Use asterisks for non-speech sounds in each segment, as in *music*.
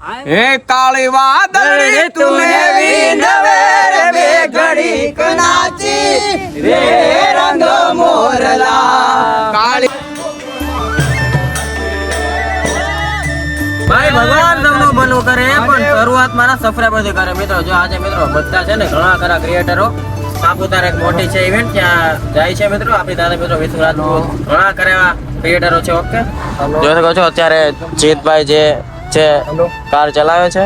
હે કાળી વાદળી તુને વિંધવે રે બે ઘડી કનાચી. રે રંગ મોરલા કાળી ભાઈ ભગવાન તમને ભલું કરે પણ શરૂઆત મારા સબસ્ક્રાઈબર કરે. મિત્રો જો આજે મિત્રો બધા છે ને ઘણા ખરા ક્રિએટરો સાપુતારા એક મોટી છે ઇવેન્ટ ત્યાં જાય છે મિત્રો. આપણી દાદા મિત્રો વિશ્વ રાજપૂત ઘણા ખરા ક્રિએટરો છે ઓકે જોઈ શકો છો અત્યારે જીતભાઈ જે છે કાર ચલાવે છે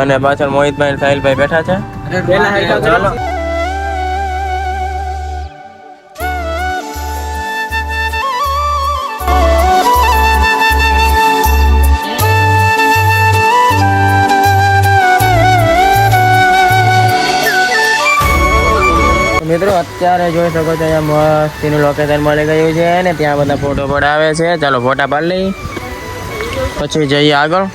અને પાછળ મોહિતભાઈ અને સાહિલભાઈ બેઠા છે. ચાલો. મિત્રો અત્યારે જોઈ શકો છો અહીંયા મસ્તીનું લોકેશન મળી ગયું છે ને ત્યાં બધા ફોટો પડાવે છે. ચાલો ફોટા પાડી લઈ પછી જઈએ આગળ.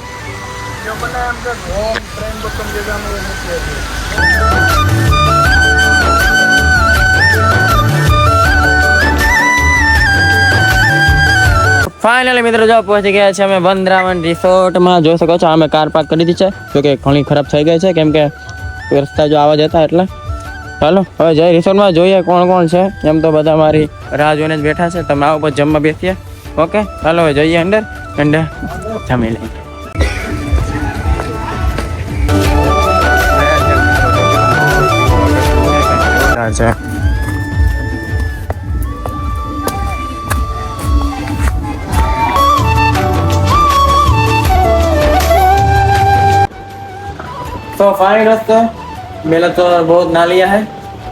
ફાઇનલી મિત્રો જો પહોંચી ગયા છે અમે વંદ્રાવન રિસોર્ટમાં જોઈ શકો છો, અમે કાર પાર્ક કરી દીધી છે. જો કે ઘણી ખરાબ થઈ ગઈ છે, કેમ કે રસ્તા જો આવા જતા એટલે. ચાલો, હવે જય રિસોર્ટમાં જોઈએ કોણ કોણ છે. એમ તો બધા મારી રાહ જોઈને જ બેઠા છે. તમે આવો પછી જમવા બેસીએ. ઓકે ચાલો હવે જઈએ અંદર અંદર જમી લઈએ અચ્છા तो फाइनल दोस्तों मेला तो बहुत ना लिया है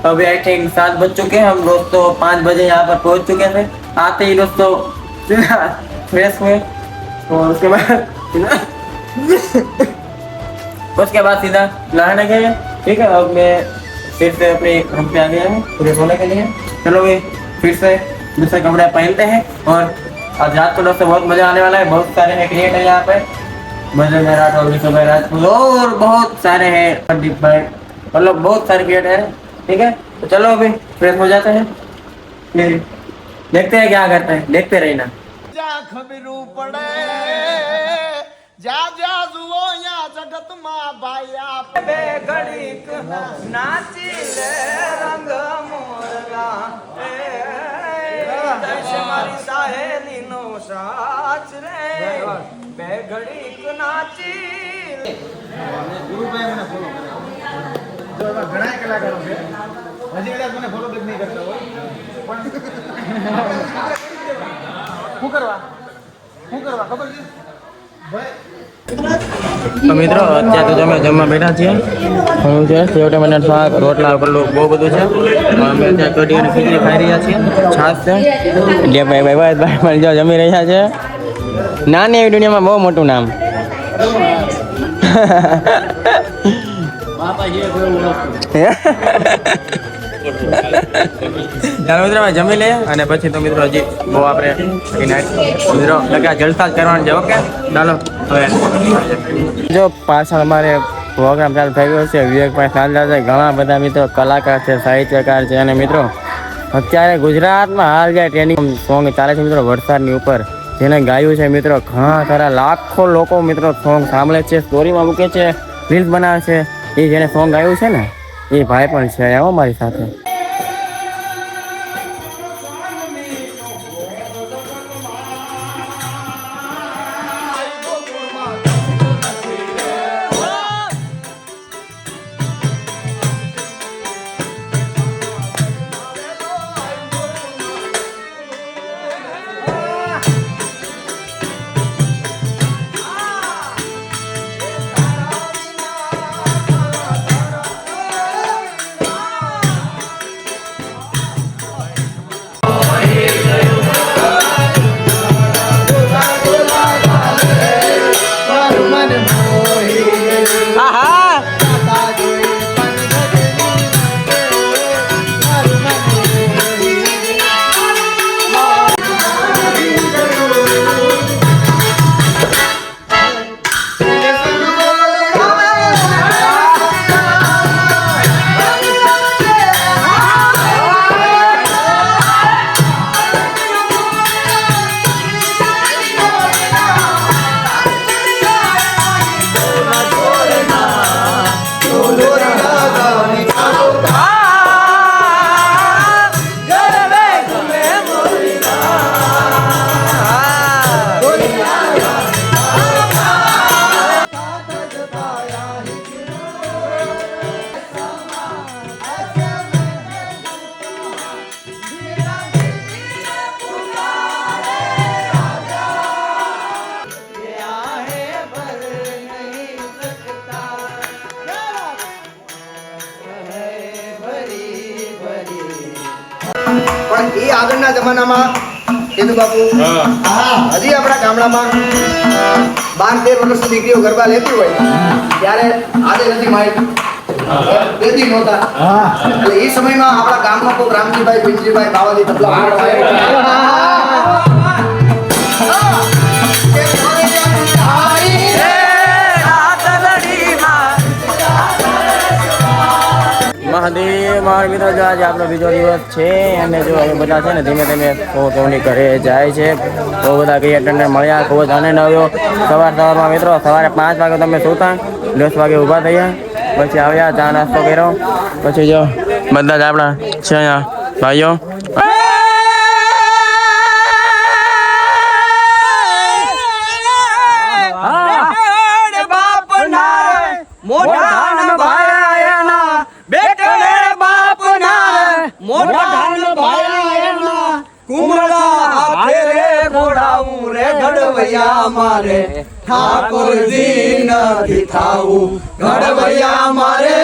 अभी आई थिंक सात बज चुके हैं हम दोस्तों पाँच बजे यहाँ पर पहुँच चुके थे आते ही दोस्तों फ्रेश हुए और उसके बाद उसके बाद सीधा नहाने गए ठीक है, अब मैं फिर से अपने रूम पे आ गया हूँ, पूरे सोने के लिए। चलो ये फिर से दूसरे कपड़े पहनते हैं, और आज रात को दोस्तों बहुत मज़ा आने वाला है, बहुत सारे हैं क्रिएट है यहाँ पे। मज़े में राठौर विष्णु भाई राजपूत और बहुत सारे हैं मतलब बहुत सारे क्रिएट हैं, ठीक है? तो चलो अभी, फ्रेश हो जाते हैं। देखते हैं क्या करते हैं, देखते रहना ખબરું પડે. જ્યાં જા જુઓ યા જગતમાં ભાઈ આપ. બે ઘડીક નાચી લે રંગ મોરલા એ દર્શ મારી સાહેલીનો સાચ રે. બે ઘડીક નાચી લે. જો એવા ઘણા કલાકારો છે. હજી કદાચ મને ફોલો બેક નહીં કરતા હોય. પણ શું કરવા? તો મિત્રો અત્યારે તો તમે જમવા બેઠા છીએ. હું છે સેવ ટમેટા શાક રોટલા પેલું બહુ બધું છે. અમે અત્યારે કઢી અને ખીચડી ખાઈ રહ્યા છીએ. છાશ છે. એટલે ભાઈ ભાઈ ભાઈ ભાઈ ભાઈ જો જમી રહ્યા છે. નાની એવી દુનિયામાં બહુ મોટું નામ. *laughs* ચાલો મિત્રો જમી લઈએ અને પછી તો મિત્રો હજી બહુ આપણે એ નાઈટ મિત્રો, લગા જલસા જ કરવાનું છે, ઓકે? ચાલો, હવે જો પાછળ અમારે પ્રોગ્રામ ચાલુ થઈ ગયો છે, વિવેકભાઈ સાંજા છે, ઘણા બધા મિત્રો કલાકાર છે, સાહિત્યકાર છે, અને મિત્રો, અત્યારે ગુજરાતમાં હાલ જે ટ્રેનિંગ સોંગ ચાલે છે મિત્રો, વરસાદની ઉપર, જેને ગાયું છે મિત્રો, ઘણા ખરા લાખો લોકો મિત્રો સોંગ સાંભળે છે સ્ટોરીમાં મૂકે છે રીલ્સ બનાવે છે, એ જેને સોંગ ગાયું છે ને એ ભાઈ પણ છે આવો મારી સાથે. પણ એ આગળના જમાનામાં કેતુ બાપુ? હજી આપણા ગામડામાં બાર તેર વર્ષની દીકરીઓ ગરબા લેતી હોય ત્યારે આજે નથી માહિતી. નહોતા. એટલે એ સમયમાં આપણા ગામમાં કોઈ રામજીભાઈ પિંજરીભાઈ બાવાજી તબલા મારા મિત્રો જો આજે આપણો બીજો દિવસ છે અને જો હવે બધા છે ને ધીમે ધીમે કોની ઘરે જાય છે. બહુ બધા ક્રિએટરને મળ્યા ખૂબ જ આનંદ આવ્યો. સવાર સવારમાં મિત્રો સવારે પાંચ વાગે તમે સુતા દસ વાગે ઊભા થયા. પછી આવ્યા ચા નાસ્તો કર્યો. પછી જો બધા જ આપણા છે અહીંયા ભાઈઓ. મોઢાના ઘડવૈયા મારે ઠાકોરજી નથી થાવું. ઘડવૈયા મારે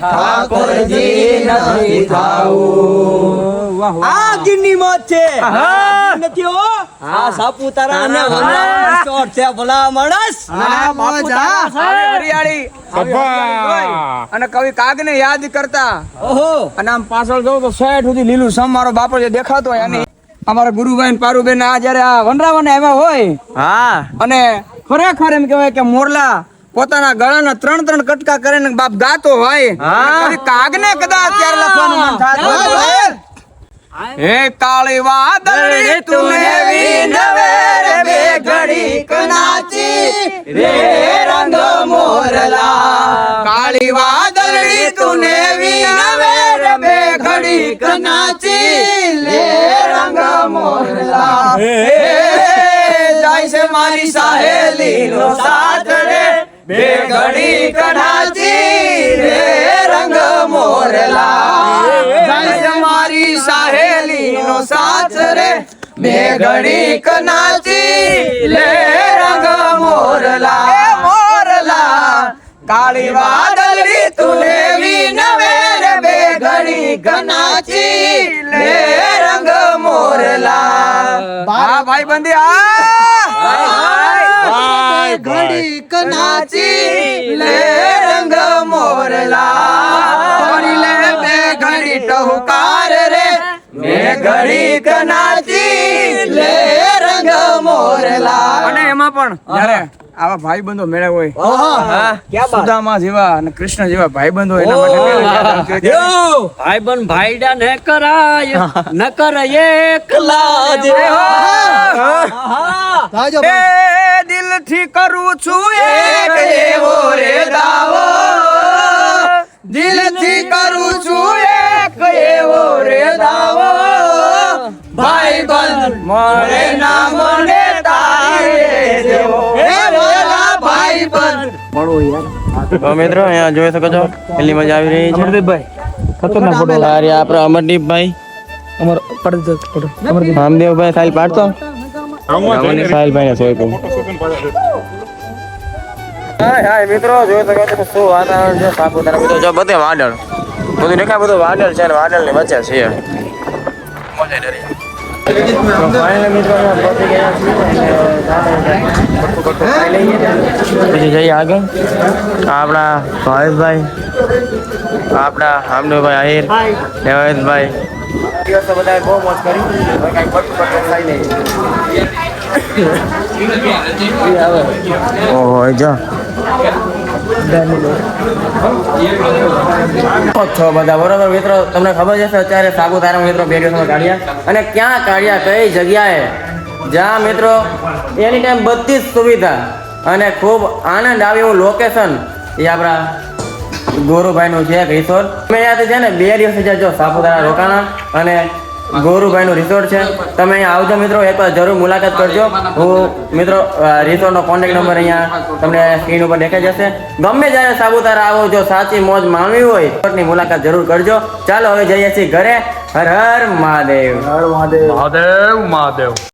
ઠાકોરજી નથી થાવું. આ ગિરની મોત છે. નથી હો. આ સાપુતારા અને શોર્ટ છે. ભલા માણસ હરિયાળી. અને કવિ કાગને યાદ કરતા. ઓહો. અને આમ પાછળ જોઉં તો શેઠ સુધી લીલું સમ મારો બાપો જે દેખાતો હોય અને અમારા ગુરુભાઈ પારુબેન આ જયારે આ વનરાવન આવ્યા હોય હા. અને ખરેખર એમ કહેવાય કે મોરલા પોતાના ગળાના ત્રણ ત્રણ કટકા કરીને બાપ ગાતો હોય કાગને કદાચ ત્યારે લખવાનું મન થાય. હે કાળી વાદળી તુને વિનવે રે બે ઘડી કનાચી રે રંગ મોરલા. કાળી વાદળી તુને વિનવે રે બે ઘડી જાય છે મારી સાહેલી નો સાથ રે. બે ઘડી કઢાતી રે રંગ મોરલા. જાય છે મારી સાહેલી નો સાથ રે. બે ઘડી કનાચી લે રંગ મોરલા. મોરલા. કાળી વાદળી તુને વિનવે રે બે ઘડી કનાચી ભાઈ બંધી આ ઘડી કનાચી લે રંગ મોરલા. કરી લે બે ઘડી ટહુકાર રે. બે ઘડી કનાચી લે રંગ મોરલા. અને એમાં પણ આવા ભાઈબંધો મેળવ્યો હોય. સુદામા જેવા અને કૃષ્ણ જેવા ભાઈબંધો એના માટે મેળે યાદ હોય ત્યારે. ભાઈ બન ભાઈડા ને કરાય ન કરાય એકલા જે એ દિલથી કરું છું એક એવો રે દાવો. દિલથી કરું છું એક એવો રે દાવો. ભાઈ બંધ મળે ના મળે તારે જેવો. તો મિત્રો અહીંયા જોઈ શકો છો કેટલી મજા આવી રહી છે. ખતરનાક ફોટો અરે આપણો અમરદીપભાઈ. અમર રામદેવભાઈ સાઈલ પાડતો. સાહિલભાઈ ને સોય હાય હાય મિત્રો જોઈ શકો છો શું વાતાવરણ છે? સાપુતારા મિત્રો જો બધે વાદળ. બધું દેખાય બધું વાદળ છે અને વાદળની વચ્ચે છે. મજા ડરી મિત્રો અમે પહોંચી ગયા છીએ અને ખાઈ લઈએ. પછી જઈએ આગળ. આપણા ભાવેશભાઈ આપણા હામનુભાઈ આહિર દેવાયતભાઈ દિવસ બધાએ બહુ મોજ કરી કાંઈ પટુ પટુ બધા. બરોબર મિત્રો, તમને ખબર છે અત્યારે સાપુતારા મિત્રો દિવસમાં કાઢ્યા? અને ક્યાં કાઢ્યા, કઈ જગ્યાએ? જ્યાં મિત્રો એની ટાઈમ બધી જ સુવિધા. અને ખૂબ આનંદ આવે એવું લોકેશન એ આપણા ગોરુભાઈનું છે રિસોર્ટ તમે અહીંયાથી છે ને બે દિવસ ત્યાં જો સાપુતારા રોકાણા અને ગોરુભાઈનું રિસોર્ટ છે. તમે અહીંયા આવજો મિત્રો એકવાર જરૂર મુલાકાત કરજો. હું મિત્રો રિસોર્ટનો કોન્ટેક્ટ નંબર અહીંયા તમને સ્ક્રીન ઉપર દેખાઈ જશે. ગમે જ્યારે સાપુતારા આવો જો સાચી મોજ માણવી હોય રિસોર્ટની મુલાકાત જરૂર કરજો. ચાલો હવે જઈએ છીએ ઘરે. હર હર મહાદેવ. હર મહાદેવ. મહાદેવ મહાદેવ.